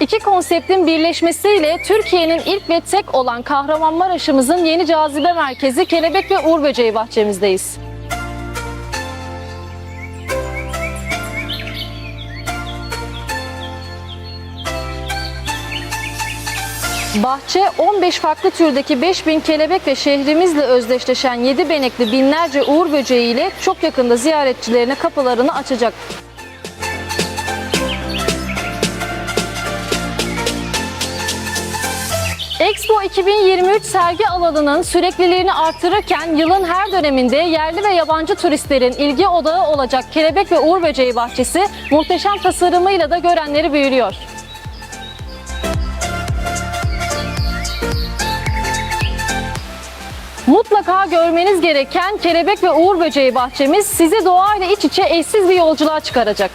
İki konseptin birleşmesiyle Türkiye'nin ilk ve tek olan Kahramanmaraş'ımızın yeni cazibe merkezi Kelebek ve Uğur Böceği bahçemizdeyiz. Bahçe 15 farklı türdeki 5000 kelebek ve şehrimizle özdeşleşen 7 benekli binlerce uğur böceği ile çok yakında ziyaretçilerine kapılarını açacak. Expo 2023 sergi alanının sürekliliğini artırırken yılın her döneminde yerli ve yabancı turistlerin ilgi odağı olacak Kelebek ve Uğur Böceği Bahçesi muhteşem tasarımıyla da görenleri büyülüyor. Mutlaka görmeniz gereken Kelebek ve Uğur Böceği bahçemiz sizi doğayla iç içe eşsiz bir yolculuğa çıkaracak.